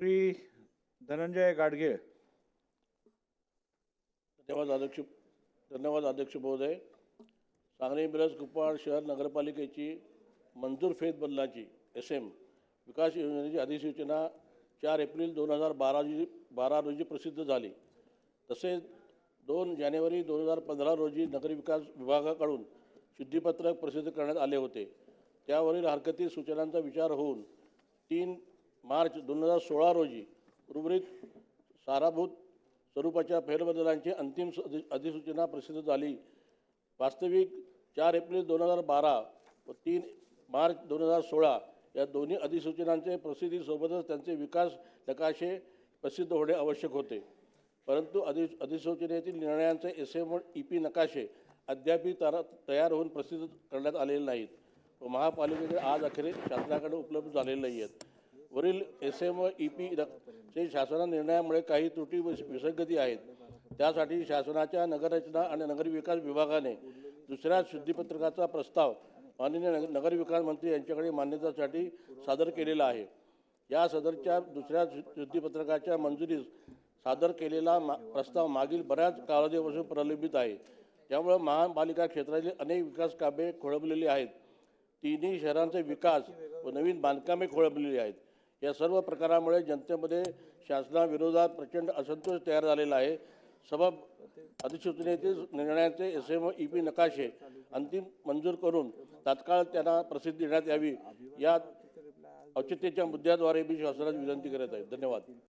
श्री धनंजय गाडगे. धन्यवाद अध्यक्ष धन्यवाद अध्यक्ष महोदय. सांगली मिरज कुपवाड शहर नगरपालिकेची मंजूर फेत बदलाची एस एम विकास योजनेची अधिसूचना चार एप्रिल दोन हजार बारा रोजी बारा रोजी प्रसिद्ध झाली. तसेच दोन जानेवारी दोन हजार पंधरा रोजी नगरविकास विभागाकडून शुद्धीपत्रक प्रसिद्ध करण्यात आले होते. त्यावरील हरकती सूचनांचा विचार होऊन तीन मार्च दोन हजार सोळा रोजी उर्वरित साराभूत स्वरूपाच्या फेरबदलांची अंतिम अधि- अधिसूचना प्रसिद्ध झाली. वास्तविक चार एप्रिल दोन हजार बारा व तीन मार्च दोन हजार सोळा या दोन्ही अधिसूचनांचे प्रसिद्धीसोबतच त्यांचे विकास नकाशे प्रसिद्ध होणे आवश्यक होते. परंतु अधि अधिसूचनेतील निर्णयांचे एस एम ई पी नकाशे अद्यापही तारा तयार होऊन प्रसिद्ध करण्यात आलेले नाहीत व महापालिकेकडे आज अखेरीस शासनाकडे उपलब्ध झालेले नाही आहेत वरील एस एम व ई पी चे शासना निर्णयामुळे काही त्रुटी व विसंगती आहेत. त्यासाठी शासनाच्या नगररचना आणि नगरविकास विभागाने दुसऱ्या शुद्धीपत्रकाचा प्रस्ताव माननीय नगर नगरविकास मंत्री यांच्याकडे मान्यतेसाठी सादर केलेला आहे. या सदरच्या दुसऱ्या शुद्धीपत्रकाच्या मंजुरीस सादर केलेला मा प्रस्ताव मागील बऱ्याच कालावधीपासून प्रलंबित आहे. त्यामुळे महापालिका क्षेत्रातील अनेक विकास कामे खोळंबलेली आहेत. तिन्ही शहरांचे विकास व नवीन बांधकामे खोळंबलेली आहेत. या सर्व प्रकारामुळे जनतेमध्ये शासनाविरोधात प्रचंड असंतोष तयार झालेला आहे. सभा अधिसूचनेतील निर्णयाचे एस एम ई पी नकाशे अंतिम मंजूर करून तात्काळ त्यांना प्रसिद्धी देण्यात यावी. या औचित्याच्या मुद्द्याद्वारे मी शासनाची विनंती करत आहे. धन्यवाद.